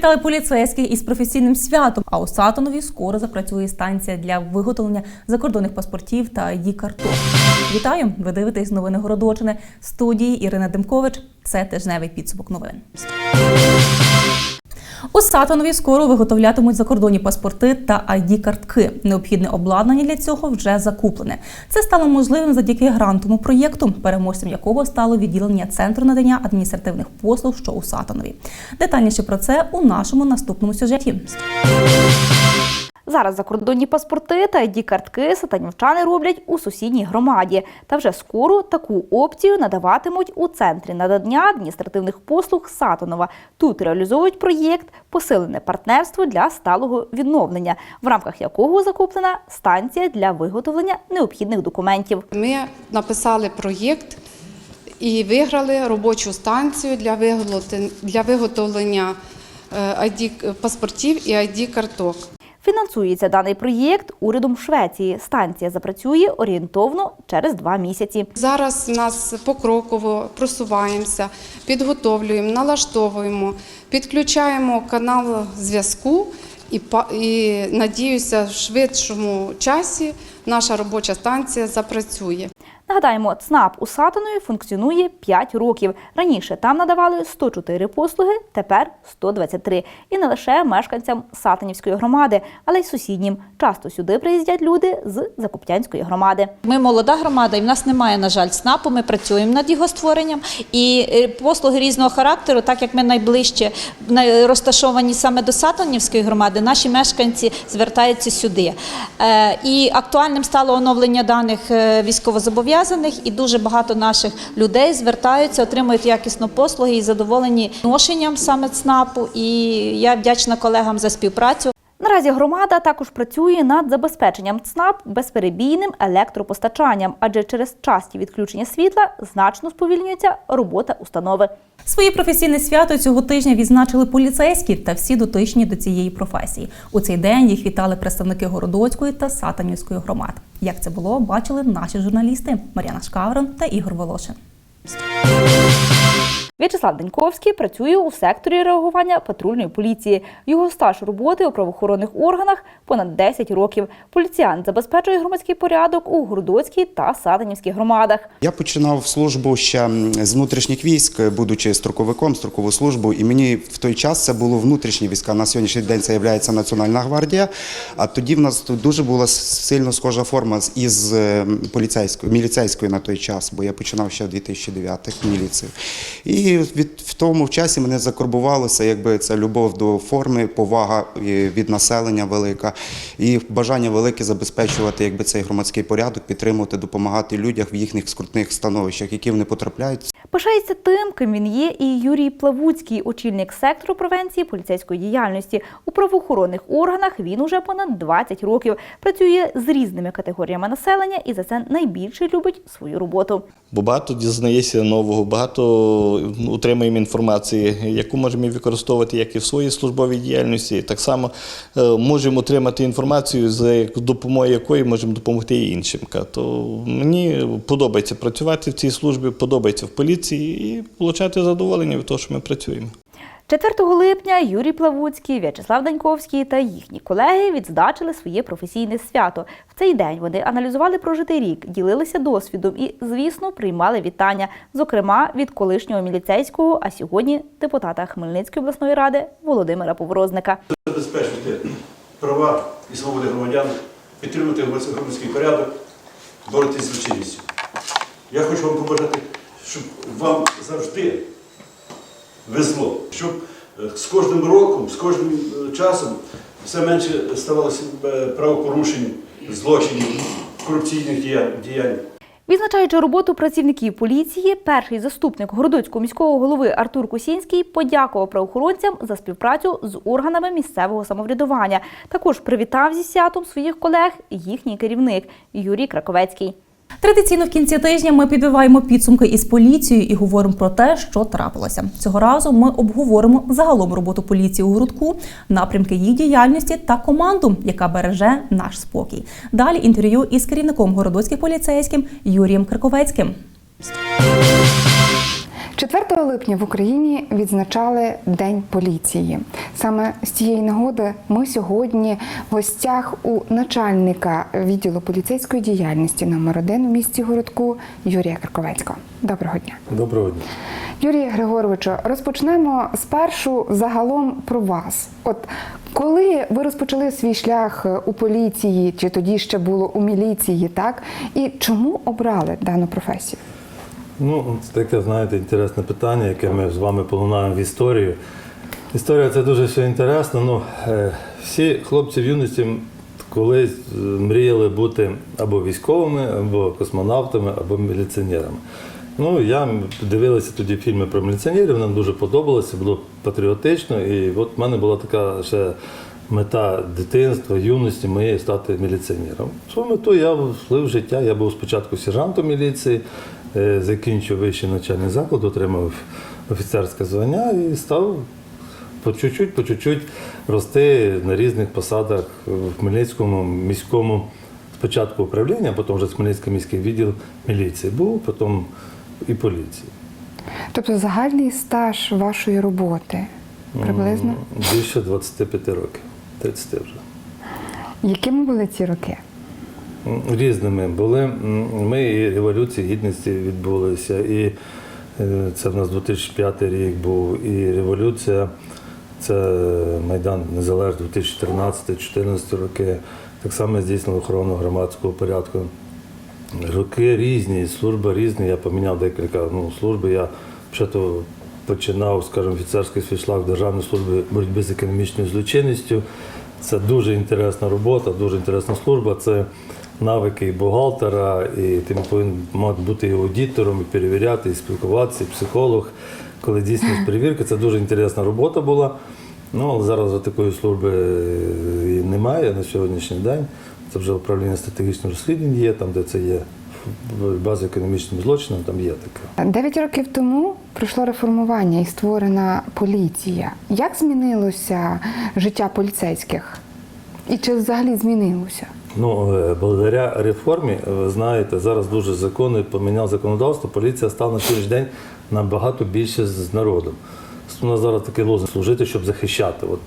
Привітали поліцейських із професійним святом. А у Сатанові скоро запрацює станція для виготовлення закордонних паспортів та її карток. Вітаю! Ви дивитесь новини Городочини. Студії Ірина Демкович. Це тижневий підсумок новин. У Сатанові скоро виготовлятимуть закордонні паспорти та id картки. Необхідне обладнання для цього вже закуплене. Це стало можливим завдяки грантовому проєкту, переможцем якого стало відділення центру надання адміністративних послуг, що у Сатанові. Детальніше про це у нашому наступному сюжеті. Зараз закордонні паспорти та id картки сатанівчани роблять у сусідній громаді. Та вже скоро таку опцію надаватимуть у центрі надання адміністративних послуг Сатанова. Тут реалізовують проєкт Посилене партнерство для сталого відновлення, в рамках якого закуплена станція для виготовлення необхідних документів. Ми написали проєкт і виграли робочу станцію для виготовлення, е, паспортів і ID карток. Фінансується даний проєкт урядом Швеції. Станція запрацює орієнтовно через два місяці. Зараз нас покроково просуваємося, підготовлюємо, налаштовуємо, підключаємо канал зв'язку і, і надіюся, в швидшому часі наша робоча станція запрацює. Нагадаємо, ЦНАП у Сатанові функціонує 5 років. Раніше там надавали 104 послуги, тепер 123. І не лише мешканцям Сатанівської громади, але й сусіднім. Часто сюди приїздять люди з Закоптянської громади. Ми молода громада, і в нас немає, на жаль, СНАПу. Ми працюємо над його створенням. І е, послуги різного характеру, так як ми найближче розташовані саме до Сатанівської громади, наші мешканці звертаються сюди. Е, І актуальним стало оновлення даних е, військовозобов'язаних, і дуже багато наших людей звертаються, отримують якісну послуги і задоволені ношенням саме ЦНАПу. І я вдячна колегам за співпрацю. Наразі громада також працює над забезпеченням ЦНАП безперебійним електропостачанням, адже через часті відключення світла значно сповільнюється робота установи. Своє професійне свято цього тижня відзначили поліцейські та всі дотичні до цієї професії. У цей день їх вітали представники Городоцької та Сатанівської громад. Як це було, бачили наші журналісти Мар'яна Шкаврон та Ігор Волошин. В'ячеслав Деньковський працює у секторі реагування патрульної поліції. Його стаж роботи у правоохоронних органах понад 10 років. Поліціянт забезпечує громадський порядок у Городоцькій та Сатанівських громадах. Я починав службу ще з внутрішніх військ, будучи строковиком, строкову службу, і мені в той час це було внутрішні війська. На сьогоднішній день це є Національна гвардія. А тоді в нас дуже була сильно схожа форма із е, поліцейською, міліцейською на той час, бо я починав ще в 2009 міліцію. І від в тому часі мене закорбувалося, якби це любов до форми, повага е, від населення велика і бажання велике забезпечувати якби цей громадський порядок, підтримувати, допомагати людям в їхніх скрутних становищах, які вони потрапляють. Пишається тим, ким він є, і Юрій Плавуцький, очільник сектору превенції поліцейської діяльності. У правоохоронних органах він уже понад 20 років працює з різними категоріями населення і за це найбільше любить свою роботу. Бо багато дізнаєшся нового, багато отримуємо інформації, яку можемо використовувати як і в своїй службовій діяльності. Так само е, можемо отримати інформацію, за допомогою якої можемо допомогти і іншим. То мені подобається працювати в цій службі, подобається в поліції і отримати задоволення від того, що ми працюємо. 4 липня Юрій Плавуцький, В'ячеслав Даньковський та їхні колеги відзначили своє професійне свято. В цей день вони аналізували прожитий рік, ділилися досвідом і, звісно, приймали вітання, зокрема від колишнього міліцейського, а сьогодні депутата Хмельницької обласної ради Володимира Поворозника. забезпечити права і свободи громадян, підтримувати громадський порядок, боротися з злочинністю. Я хочу вам побажати, щоб вам завжди везло, щоб е, з кожним роком, з кожним е, часом все менше ставалося е, правопорушень, злочинів, корупційних діянь. Відзначаючи роботу працівників поліції, перший заступник Городоцького міського голови Артур Кусінський подякував правоохоронцям за співпрацю з органами місцевого самоврядування. Також привітав зі святом своїх колег їхній керівник Юрій Краковецький. Традиційно в кінці тижня ми підбиваємо підсумки із поліцією і говоримо про те, що трапилося. Цього разу ми обговоримо загалом роботу поліції у грудку, напрямки їх діяльності та команду, яка береже наш спокій. Далі інтерв'ю із керівником городоцьких поліцейським Юрієм Краковецьким. 4 липня в Україні відзначали День поліції. Саме з цієї нагоди ми сьогодні в гостях у начальника відділу поліцейської діяльності номер 1 у місті городку Юрія Карковецького. Доброго дня. Доброго дня. Юрія Григоровичу, розпочнемо спершу загалом про вас. От коли ви розпочали свій шлях у поліції, чи тоді ще було у міліції, так? І чому обрали дану професію? Ну, це таке, знаєте, інтересне питання, яке ми з вами полунаємо в історію. Історія це дуже все інтересно. Ну, е, всі хлопці в юності колись е, мріяли бути або військовими, або космонавтами, або міліціонерами. Ну, я дивилася тоді фільми про міліціонерів, нам дуже подобалося, було патріотично. І от в мене була така ще мета дитинства, юності моєї стати міліціонером. Свою мету я вплив життя. Я був спочатку сержантом міліції, закінчив вищий навчальний заклад, отримав офіцерське звання і став по чуть-чуть, по чуть-чуть рости на різних посадах в Хмельницькому міському спочатку управління, потім вже Хмельницький міський відділ міліції був, потім і поліції. Тобто загальний стаж вашої роботи приблизно? Більше 25 років, 30 вже. Якими були ці роки? Різними були. Ми і революції гідності відбулися, і е, це в нас 2005 рік був, і революція, це Майдан Незалежний 2014-2014 роки. Так само здійснили охорону громадського порядку. Роки різні, служба різні. Я поміняв декілька ну, служби. Я спочатку починав, скажімо, офіцерський шлях в Державній боротьби з економічною злочинністю. Це дуже інтересна робота, дуже інтересна служба. Це навики і бухгалтера, і ти повинен мати бути і аудитором, і перевіряти, і спілкуватися, і психолог. Коли дійсно перевірка, це дуже інтересна робота була. Ну, але зараз такої служби е, і немає на сьогоднішній день. Це вже управління стратегічних розслідувань є, там, де це є з економічним злочином, там є таке. Дев'ять років тому пройшло реформування і створена поліція. Як змінилося життя поліцейських? І чи взагалі змінилося? Ну, е, благодаря реформі, е, ви знаєте, зараз дуже закони поміняв законодавство, поліція стала на сьогоднішній день набагато більше з народом. У нас зараз такий лозунг служити, щоб захищати. От,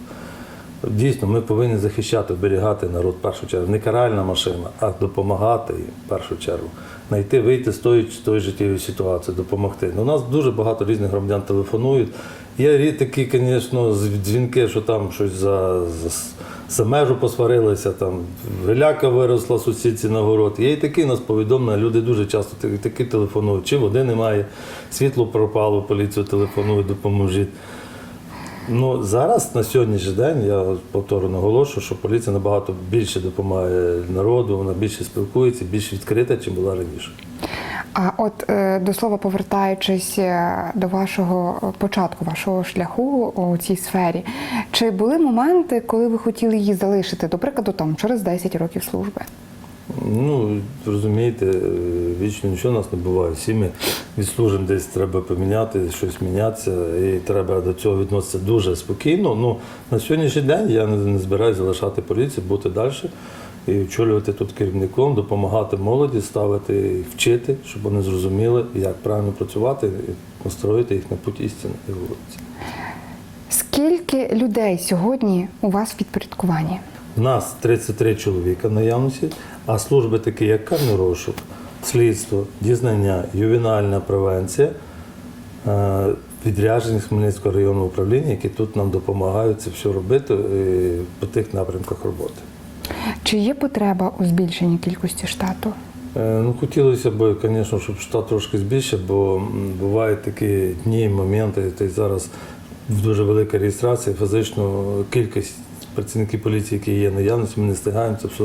дійсно, ми повинні захищати, оберігати народ в першу чергу. Не каральна машина, а допомагати їм в першу чергу. Знайти, вийти з тої, з тої життєвої ситуації, допомогти. Ну, у нас дуже багато різних громадян телефонують. Є такі, звісно, дзвінки, що там щось за, за, за межу посварилися, там геляка виросла сусідці на город. Є і такі нас повідомлення. Люди дуже часто такі, такі телефонують. Чи води немає, світло пропало, поліцію телефонують, допоможіть. Ну, зараз на сьогоднішній день я повторно наголошую, що поліція набагато більше допомагає народу, вона більше спілкується, більш відкрита, ніж була раніше. А от е, до слова, повертаючись е, до вашого початку, вашого шляху у цій сфері, чи були моменти, коли ви хотіли її залишити, до прикладу, там через 10 років служби? Ну, розумієте, е, вічно нічого у нас не буває. Всі ми відслужимо десь треба поміняти, щось мінятися, і треба до цього відноситися дуже спокійно. Ну, на сьогоднішній день я не, збираюся залишати поліцію, бути далі і очолювати тут керівником, допомагати молоді, ставити, їх, вчити, щоб вони зрозуміли, як правильно працювати і настроїти їх на путь істини і вулиці. Скільки людей сьогодні у вас в підпорядкуванні? У нас 33 чоловіка наявності, а служби такі, як карний розшук, слідство, дізнання, ювенальна превенція, е, відряджені з Хмельницького районного управління, які тут нам допомагають це все робити е, по тих напрямках роботи. Чи є потреба у збільшенні кількості штату? Е, Ну, хотілося б, звісно, щоб штат трошки збільшив, бо бувають такі дні, моменти, та й зараз дуже велика реєстрація, фізично кількість працівників поліції, які є наявності, ми не встигаємо це все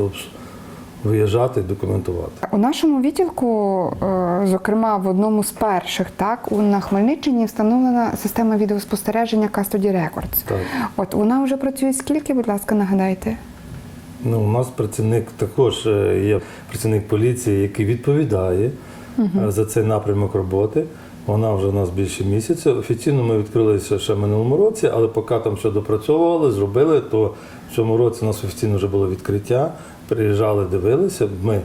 виїжджати документувати. У нашому відділку, е, зокрема, в одному з перших, так, у- на Хмельниччині встановлена система відеоспостереження Custody Records. Так. От вона вже працює скільки, будь ласка, нагадайте? Ну, у нас працівник також е, є працівник поліції, який відповідає е, за цей напрямок роботи. Вона вже у нас більше місяця. Офіційно ми відкрилися ще в минулому році, але поки там все допрацьовували, зробили, то в цьому році у нас офіційно вже було відкриття. Приїжджали, дивилися. Ми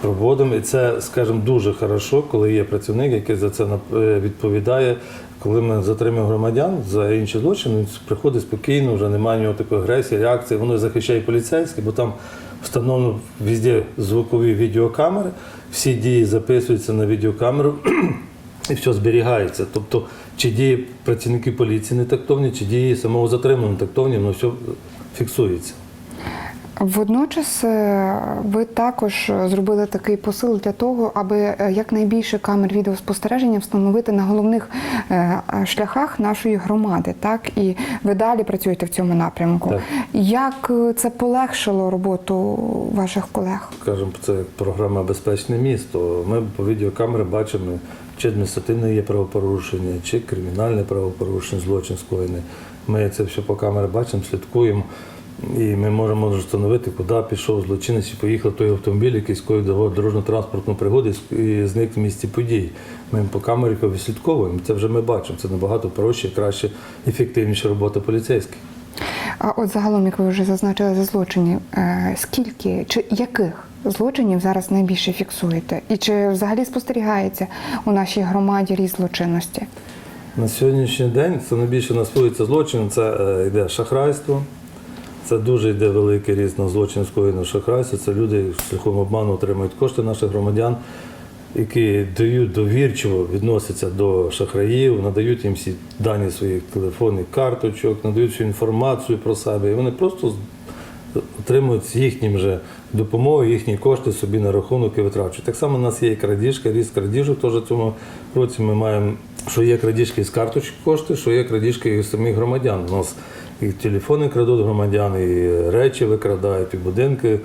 проводимо. І це, скажімо, дуже хорошо, коли є працівник, який за це е, відповідає. Коли ми затримуємо громадян за інші злочини, він приходить спокійно, вже немає нього такої агресії, реакції. Воно захищає поліцейський, бо там встановлено везде звукові відеокамери, всі дії записуються на відеокамеру. І все зберігається. Тобто, чи дії працівників поліції не тактовні, чи дії самого затриманого тактовні, воно все фіксується. Водночас е, ви також зробили такий посил для того, аби е, якнайбільше камер відеоспостереження встановити на головних е, шляхах нашої громади. Так і ви далі працюєте в цьому напрямку. Так. Як це полегшило роботу ваших колег? Скажімо, це програма Безпечне місто. Ми по відеокамери бачимо, чи адміністративне є правопорушення, чи кримінальне правопорушення, злочин скоєний. Ми це все по камері бачимо, слідкуємо. І ми можемо встановити, куди пішов злочинець і поїхав той автомобіль, який скоїв дорожньо-транспортну пригоду і зник в місці подій. Ми по камері відслідковуємо. Це вже ми бачимо. Це набагато проще, краще, ефективніша робота поліцейських. А от загалом, як ви вже зазначили за злочинів, е, скільки чи яких злочинів зараз найбільше фіксуєте? І чи взагалі спостерігається у нашій громаді ріст злочинності? На сьогоднішній день це найбільше насвоюється злочин, це е, йде шахрайство. Це дуже йде великий ріст на злочин скоєного шахрайства. Це люди шляхом обману отримують кошти наших громадян, які дають довірчиво відносяться до шахраїв, надають їм всі дані своїх телефонних карточок, надають всю інформацію про себе. І вони просто отримують їхнім же допомогою їхні кошти собі на рахунок і витрачують. Так само у нас є і крадіжка, ріст крадіжок. Теж в цьому році ми маємо, що є крадіжки з карточок кошти, що є крадіжки і самих громадян. У нас і телефони крадуть громадян, і речі викрадають, і будинки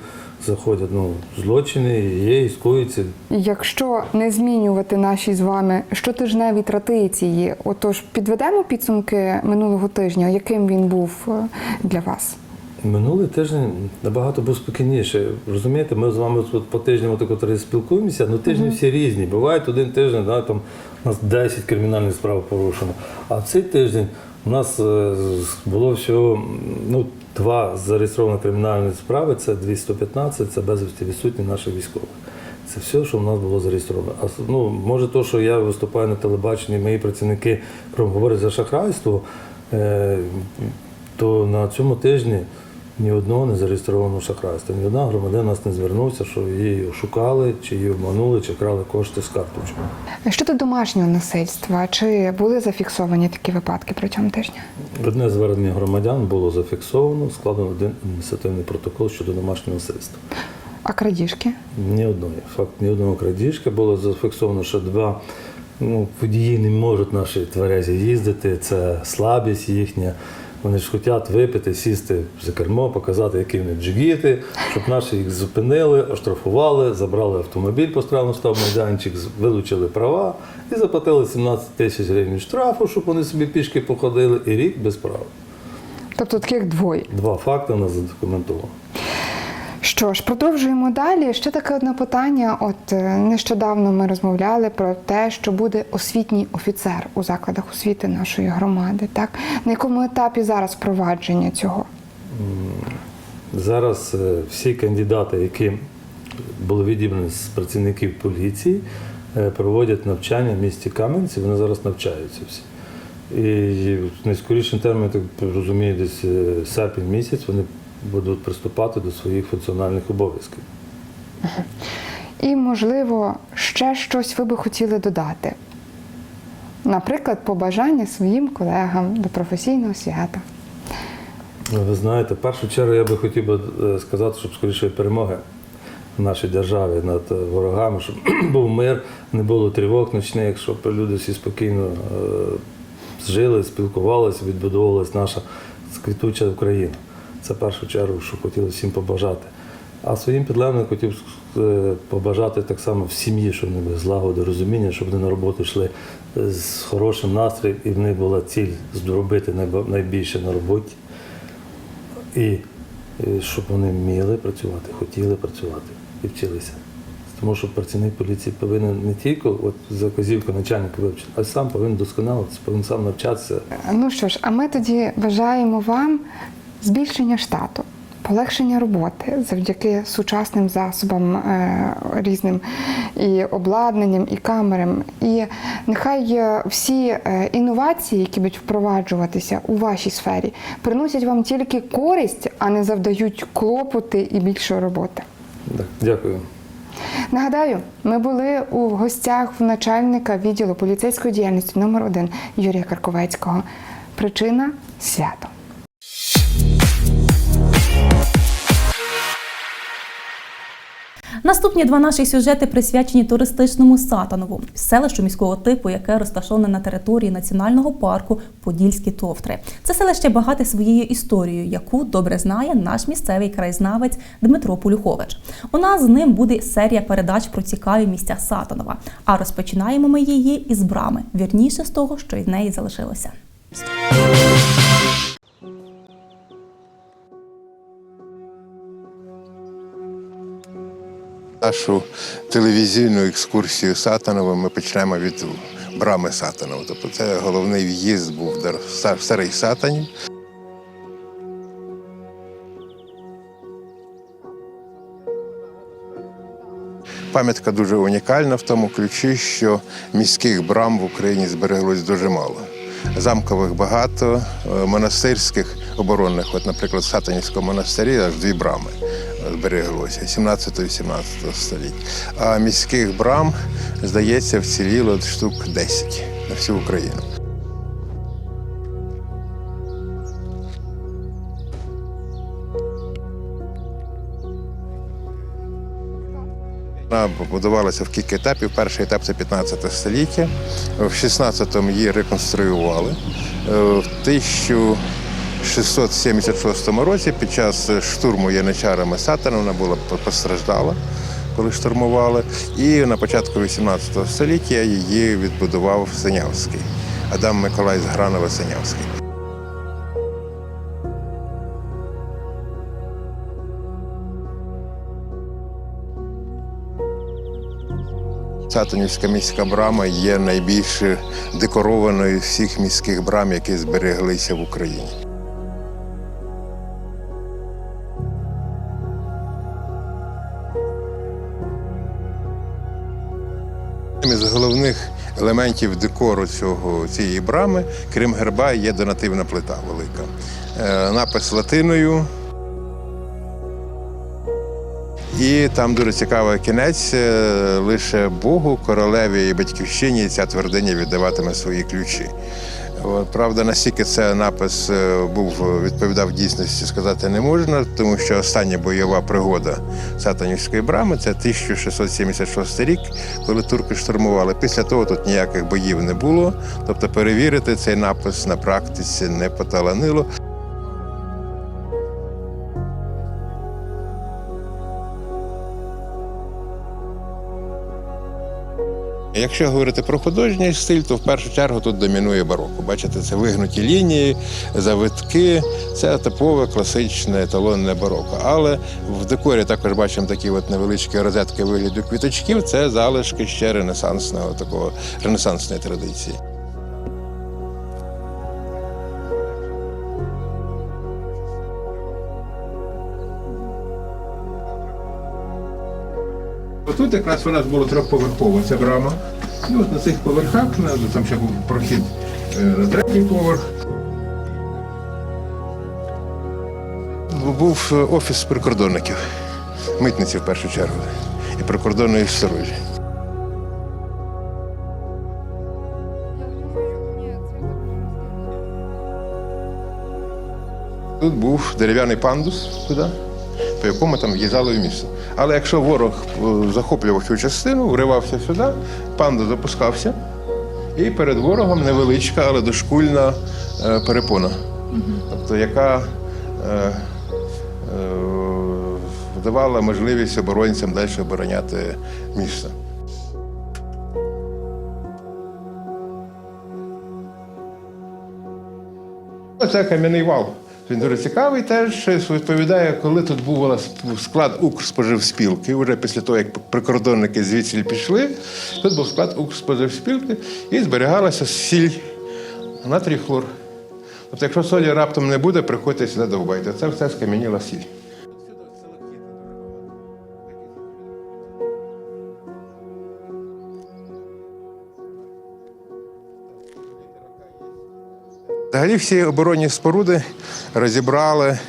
заходять. Ну, злочини і є, і скоюються. Якщо не змінювати наші з вами щотижневі традиції, отож підведемо підсумки минулого тижня, яким він був е, для вас? Минулий тиждень набагато був спокійніше. Розумієте, ми з вами по тижням отак спілкуємося, але тижні всі різні. Бувають один тиждень, да, там у нас 10 кримінальних справ порушено. А цей тиждень у нас е, було всього ну, два зареєстровані кримінальні справи, це 215, це безвісті відсутні наших військових. Це все, що в нас було зареєстровано. А ну, може, то, що я виступаю на телебаченні, мої працівники говорять за шахрайство, е, то на цьому тижні ні одного не зареєстрованого шахрайства. Ні одна громадян нас не звернувся, що її шукали, чи її обманули, чи крали кошти з карточок. Щодо домашнього насильства, чи були зафіксовані такі випадки протягом тижня? Одне звернення громадян було зафіксовано, складено один адміністративний протокол щодо домашнього насильства. А крадіжки? Ні одної. Факт ні одного крадіжки було зафіксовано, що два ну, водії не можуть наші тверезі їздити. Це слабість їхня. Вони ж хочуть випити, сісти за кермо, показати, які вони джигіти, щоб наші їх зупинили, оштрафували, забрали автомобіль, поставили став майданчик, вилучили права і заплатили 17 тисяч гривень штрафу, щоб вони собі пішки походили, і рік без прав. Тобто таких двоє. Два факти нас задокументовано. Що ж, продовжуємо далі. Ще таке одне питання. От е, нещодавно ми розмовляли про те, що буде освітній офіцер у закладах освіти нашої громади. Так на якому етапі зараз впровадження цього? Зараз е, всі кандидати, які були відібрані з працівників поліції, е, проводять навчання в місті Кам'янці, вони зараз навчаються всі. І в найскорішим терміном, так розумію, десь серпень місяць вони будуть приступати до своїх функціональних обов'язків. І, можливо, ще щось ви би хотіли додати. Наприклад, побажання своїм колегам до професійного свята. Ви знаєте, в першу чергу я би хотів би е, сказати, щоб скоріше перемоги в нашій державі над е, ворогами, щоб був мир, не було тривог ночних, щоб люди всі спокійно е, жили, спілкувалися, відбудовувалась наша квітуча Україна. Це першу чергу, що хотіли всім побажати. А своїм підлеглим хотів е, побажати так само в сім'ї, щоб вони були злагоди, розуміння, щоб вони на роботу йшли е, з хорошим настроєм, і в них була ціль зробити найбільше на роботі. І е, щоб вони вміли працювати, хотіли працювати і вчилися. Тому що працівник поліції повинен не тільки от за вказівку начальника вивчити, а сам повинен досконалитися, повинен сам навчатися. Ну що ж, а ми тоді бажаємо вам збільшення штату полегшення роботи завдяки сучасним засобам е, різним і обладнанням, і камерам. І нехай е, всі е, інновації, які будуть впроваджуватися у вашій сфері, приносять вам тільки користь, а не завдають клопоти і більше роботи. Дякую. Нагадаю, ми були у гостях в начальника відділу поліцейської діяльності номер 1 Юрія Карковецького. Причина свято. Наступні два наші сюжети присвячені туристичному Сатанову, селищу міського типу, яке розташоване на території національного парку Подільські Товтри. Це селище багате своєю історією, яку добре знає наш місцевий краєзнавець Дмитро Полюхович. У нас з ним буде серія передач про цікаві місця Сатанова. А розпочинаємо ми її із брами, вірніше з того, що із неї залишилося. Нашу телевізійну екскурсію Сатанова ми почнемо від брами Сатанова. Тобто це головний в'їзд був Са- старий Сатанів. Пам'ятка дуже унікальна в тому ключі, що міських брам в Україні збереглось дуже мало. Замкових багато, е, монастирських оборонних, от, наприклад, в Сатанівському монастирі аж дві брами збереглося 17-17 століття. А міських брам, здається, вціліло штук 10 на всю Україну. Вона побудувалася в кілька етапів. Перший етап це 15 століття. В 16-му її реконструювали. Е, в 1000 676 році під час е, штурму яничарами Сатана вона була постраждала, коли штурмували. І на початку 18 століття її відбудував Синявський. Адам Миколай Згранова Синявський. Сатанівська міська брама є найбільш декорованою всіх міських брам, які збереглися в Україні. Елементів декору цього, цієї брами, крім герба, є донативна плита велика. Е, Напис латиною, і там дуже цікавий кінець. е, Лише Богу, королеві і батьківщині ця твердиня віддаватиме свої ключі. Правда, настільки це напис е, був відповідав дійсності, сказати не можна, тому що остання бойова пригода Сатанівської брами це 1676 рік, коли турки штурмували. Після того тут ніяких боїв не було. Тобто перевірити цей напис на практиці не поталанило. Якщо говорити про художній стиль, то в першу чергу тут домінує бароко. Бачите, це вигнуті лінії, завитки. Це типове класичне еталонне бароко. Але в декорі також бачимо такі от невеличкі розетки вигляду квіточків. Це залишки ще ренесансного такого ренесансної традиції. Тут якраз у нас було трьохповерхова ця брама. І от на цих поверхах, там ще був прохід е, на третій поверх. Був е, офіс прикордонників, митниці в першу чергу, і прикордонної сторожі. Тут був дерев'яний пандус туди, по якому там в'їжджали в місто. Але якщо ворог е, захоплював цю частину, вривався сюди, пандус запускався, і перед ворогом невеличка, але дошкульна е, перепона, тобто яка е, давала можливість оборонцям далі обороняти місто. Це кам'яний вал. Він дуже цікавий теж відповідає, коли тут був склад Укрспоживспілки. Уже після того, як прикордонники звідси пішли, тут був склад Укрспоживспілки і зберігалася сіль натрій хлор. Тобто, якщо солі раптом не буде, приходьте сюди довбайте. Це все скам'яніла сіль. Взагалі всі оборонні споруди розібрали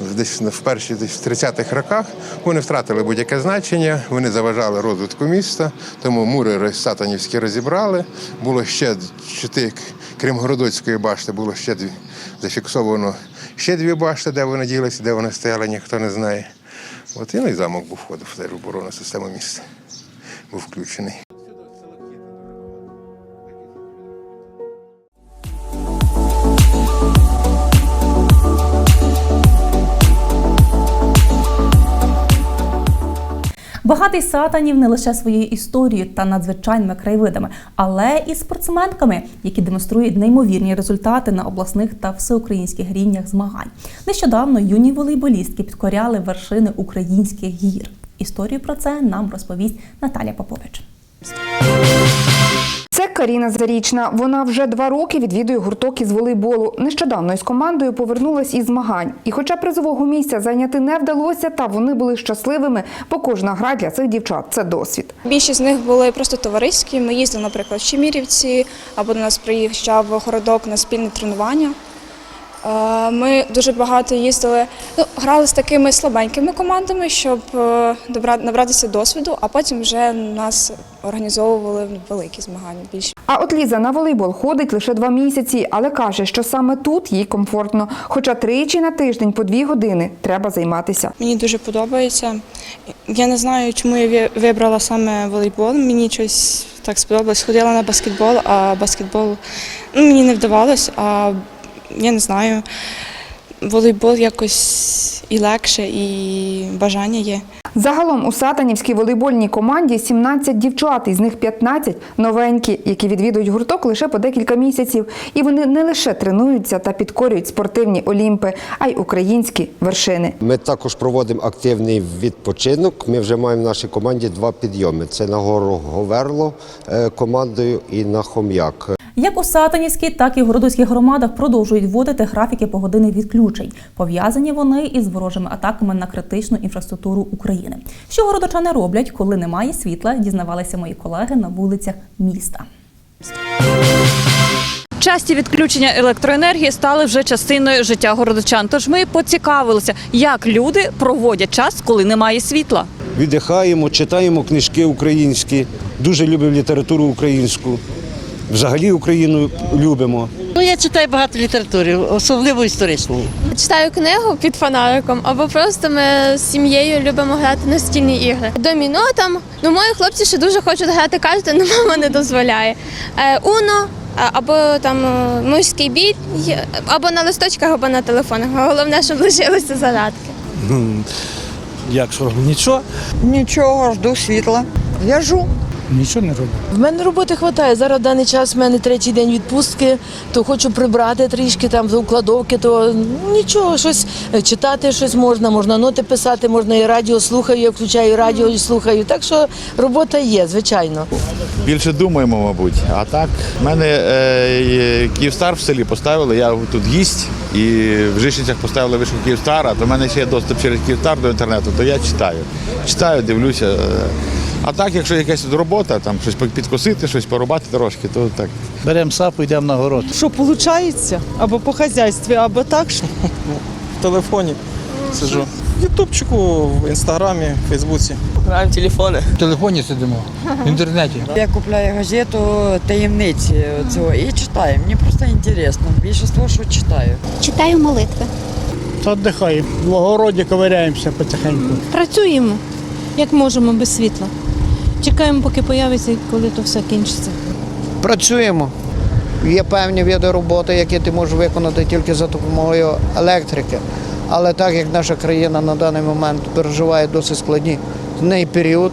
десь в перші десь в 30-х роках. Вони втратили будь-яке значення, вони заважали розвитку міста, тому мури сатанівські розібрали. Було ще чотири, крім Городоцької башти, було ще дві зафіксовано ще дві башти, де вони ділися, де вони стояли, ніхто не знає. От і і замок був входив в оборонну систему міста. Був включений. Багатий сатанів не лише своєю історією та надзвичайними краєвидами, але і спортсменками, які демонструють неймовірні результати на обласних та всеукраїнських рівнях змагань. Нещодавно юні волейболістки підкоряли вершини українських гір. Історію про це нам розповість Наталя Попович. Це Каріна Зарічна. Вона вже два роки відвідує гурток із волейболу. Нещодавно із командою повернулась із змагань. І хоча призового місця зайняти не вдалося, та вони були щасливими, бо кожна гра для цих дівчат це досвід. Більшість з них були просто товариські. Ми їздили, наприклад, в Чемірівці, або до нас приїжджав городок на спільне тренування. Е, Ми дуже багато їздили, ну, грали з такими слабенькими командами, щоб е, добра- набратися досвіду, а потім вже нас організовували великі змагання більше. А от Ліза на волейбол ходить лише два місяці, але каже, що саме тут їй комфортно. Хоча тричі на тиждень по дві години треба займатися. Мені дуже подобається. Я не знаю, чому я вибрала саме волейбол. Мені щось так сподобалось. Ходила на баскетбол, а баскетбол ну, мені не вдавалось, а я не знаю. Волейбол якось і легше, і бажання є. Загалом у сатанівській волейбольній команді 17 дівчат, із них 15 новенькі, які відвідують гурток лише по декілька місяців. І вони не лише тренуються та підкорюють спортивні олімпи, а й українські вершини. Ми також проводимо активний відпочинок. Ми вже маємо в нашій команді два підйоми: це на гору Говерло е, командою і на Хом'як. Як у Сатанівській, так і в Городоцьких громадах продовжують вводити графіки погодинних відключень. Пов'язані вони із ворожими атаками на критичну інфраструктуру України. Що городочани роблять, коли немає світла, дізнавалися мої колеги на вулицях міста. Часті відключення електроенергії стали вже частиною життя городочан. Тож ми поцікавилися, як люди проводять час, коли немає світла. Віддихаємо, читаємо книжки українські, дуже любимо літературу українську. Взагалі Україну любимо. Ну, я читаю багато літератури, особливо історичної. Читаю книгу під фонариком, або просто ми з сім'єю любимо грати настільні ігри. Доміно там, ну мої хлопці ще дуже хочуть грати карти, але мама не дозволяє. Е, Уно. Або там е, морський бій, або на листочках, або на телефонах. Головне, щоб лишилися зарядки. Як що нічого? Нічого, жду світла. В'яжу. Нічого не роблю. В мене роботи вистачає. Зараз в даний час в мене третій день відпустки, то хочу прибрати трішки там до укладовки, то нічого, щось читати щось можна, можна ноти писати, можна і радіо слухаю, я включаю радіо і слухаю. Так що робота є, звичайно. Більше думаємо, мабуть. А так, в мене е, Київстар в селі поставили, я тут гість, і в Жишницях поставили вишку Київстар, а то в мене ще є доступ через Київстар до інтернету, то я читаю. Читаю, дивлюся. е. А так, якщо якась робота, там щось підкосити, щось порубати трошки, то так. Беремо сапу, йдемо на город. Що виходить? Або по хазяйстві, або так. що В телефоні сиджу. В Ютубчику, в інстаграмі, в Фейсбуці. Граємо телефони. В телефоні сидимо, в інтернеті. Я купляю газету таємниці цього і читаю. Мені просто інтересно. Більшість, що читаю. Читаю молитви. Та віддихаємо. В огороді ковиряємося потихеньку. Працюємо, як можемо без світла. Чекаємо, поки появиться, коли то все кінчиться. Працюємо. Є певні види роботи, які ти можеш виконати тільки за допомогою електрики. Але так як наша країна на даний момент переживає досить складні неї період,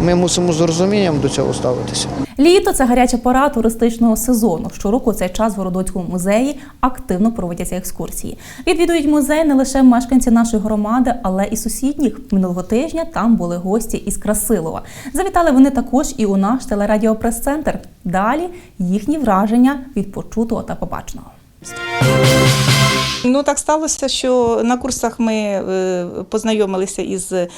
ми мусимо з розумінням до цього ставитися. Літо це гаряча пора туристичного сезону. Щороку цей час в Городоцькому музеї активно проводяться екскурсії. Відвідують музей не лише мешканці нашої громади, але і сусідніх. Минулого тижня там були гості із Красилова. Завітали вони також і у наш телерадіопрес-центр. Далі їхні враження від почутого та побаченого. Ну так сталося, що на курсах ми е, познайомилися із е,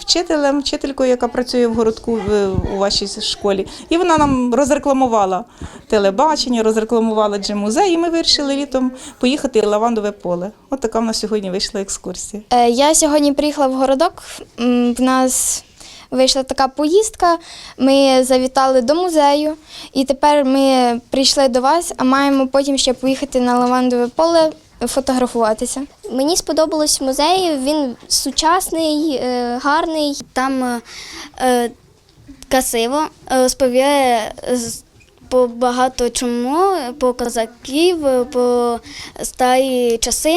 вчителем, вчителькою, яка працює в городку у вашій школі. І вона нам розрекламувала телебачення, розрекламувала джем-музей, і ми вирішили літом поїхати в лавандове поле. От така в нас сьогодні вийшла екскурсія. Е, Я сьогодні приїхала в городок. В нас вийшла така поїздка. Ми завітали до музею, і тепер ми прийшли до вас, а маємо потім ще поїхати на лавандове поле фотографуватися. Мені сподобалось музей, він сучасний, е, гарний. Там е, е, красиво е, розповідає по багато чому, по козаків, по старі часи.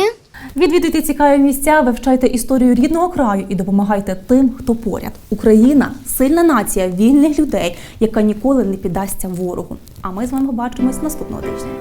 Відвідуйте цікаві місця, вивчайте історію рідного краю і допомагайте тим, хто поряд. Україна сильна нація вільних людей, яка ніколи не піддасться ворогу. А ми з вами побачимось наступного тижня.